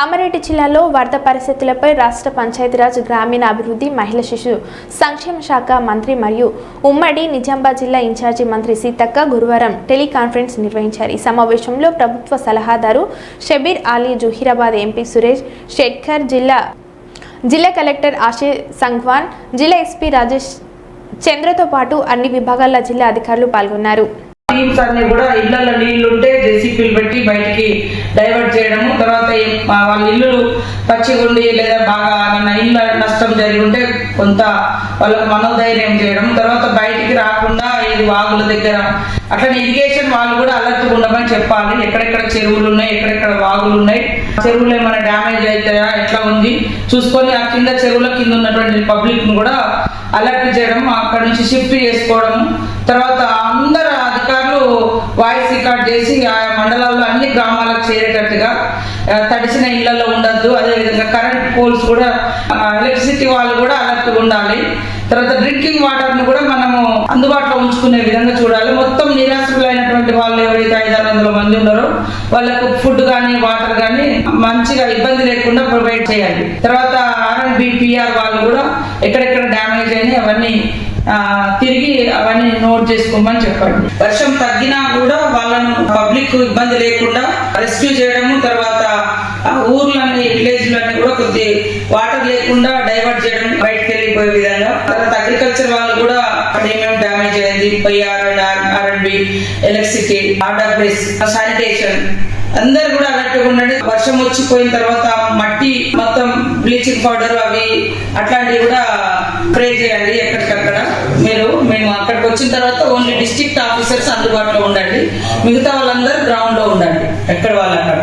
కామారెడ్డి జిల్లాలో వరద పరిస్థితులపై రాష్ట్ర పంచాయతీరాజ్ గ్రామీణ అభివృద్ధి మహిళా శిశు సంక్షేమ శాఖ మంత్రి మరియు ఉమ్మడి నిజామాబాద్ జిల్లా ఇన్ఛార్జి మంత్రి సీతక్క గురువారం టెలికాన్ఫరెన్స్ నిర్వహించారు. ఈ సమావేశంలో ప్రభుత్వ సలహాదారు షబీర్ అలీ జుహీరాబాద్ ఎంపీ సురేష్ షెట్కర్ జిల్లా జిల్లా కలెక్టర్ ఆశీష్ సంఘ్వాన్ జిల్లా ఎస్పీ రాజేష్ చంద్రతో పాటు అన్ని విభాగాల జిల్లా అధికారులు పాల్గొన్నారు. కూడా ఇళ్ళలో నీళ్ళు జేసీపీలు పెట్టి బయటికి డైవర్ట్ చేయడము తర్వాత వాళ్ళ ఇల్లు పచ్చిగుండి లేదా బాగా ఏమన్నా ఇళ్ళ నష్టం జరిగి ఉంటే కొంత వాళ్ళకు మనోధైర్యం చేయడం తర్వాత బయటికి రాకుండా ఇది వాగుల దగ్గర అట్లనే ఇరిగేషన్ వాళ్ళు కూడా అలర్ట్ ఉండమని చెప్పాలి. ఎక్కడెక్కడ చెరువులు ఉన్నాయి ఎక్కడెక్కడ వాగులు ఉన్నాయి చెరువులు ఏమైనా డ్యామేజ్ అవుతాయా ఎట్లా ఉంది చూసుకొని ఆ కింద చెరువుల కింద ఉన్నటువంటి పబ్లిక్ను కూడా అలర్ట్ చేయడం అక్కడ నుంచి షిఫ్ట్ చేసుకోవడం తర్వాత వాయిస్ రికార్డ్ చేసి ఆ మండలాల్లో అన్ని గ్రామాలకు చేరేటట్టుగా తడిసిన ఇళ్ళలో ఉండద్దు. అదేవిధంగా కరెంట్ పోల్స్ కూడా ఎలక్ట్రిసిటీ వాళ్ళు కూడా అలర్ట్ ఉండాలి. తర్వాత డ్రింకింగ్ వాటర్ను కూడా మనము అందుబాటులో ఉంచుకునే విధంగా చూడాలి. మొత్తం నిరాశ్రులైనటువంటి వాళ్ళు ఎవరైతే ఐదు ఆరు వందల మంది ఉన్నారో వాళ్ళకు ఫుడ్ కానీ వాటర్ కానీ మంచిగా ఇబ్బంది లేకుండా ప్రొవైడ్ చేయాలి. తర్వాత ఆర్ బిపిఆర్ వాళ్ళు కూడా ఎక్కడెక్కడ డ్యామేజ్ అయినాయి అవన్నీ తిరిగి అవన్నీ నోట్ చేసుకోమని చెప్పండి. వర్షం తగ్గినా కూడా వాళ్ళను పబ్లిక్ ఇబ్బంది లేకుండా రెస్క్యూ చేయడము తర్వాత ఆ ఊర్లన్నీ విలేజ్లన్నీ కూడా కొద్ది వాటర్ లేకుండా డైవర్ట్ చేయడం బయటకు వెళ్ళిపోయే విధంగా. తర్వాత అగ్రికల్చర్ వాళ్ళు కూడా ఏమేమి డ్యామేజ్ అయింది పోయారు ఎలక్ట్రిసిటీ వాటర్ బేస్ శానిటేషన్. అందరు కూడా అలర్ట్గా ఉండండి. వర్షం వచ్చిపోయిన తర్వాత మట్టి మొత్తం బ్లీచింగ్ పౌడర్ అవి అట్లాంటివి కూడా స్ప్రే చేయండి ఎక్కడికక్కడ. మీరు మేము అక్కడికి వచ్చిన తర్వాత ఓన్లీ డిస్ట్రిక్ట్ ఆఫీసర్స్ అందుబాటులో ఉండండి. మిగతా వాళ్ళందరూ గ్రౌండ్లో ఉండండి. ఎక్కడ వాళ్ళు అక్కడ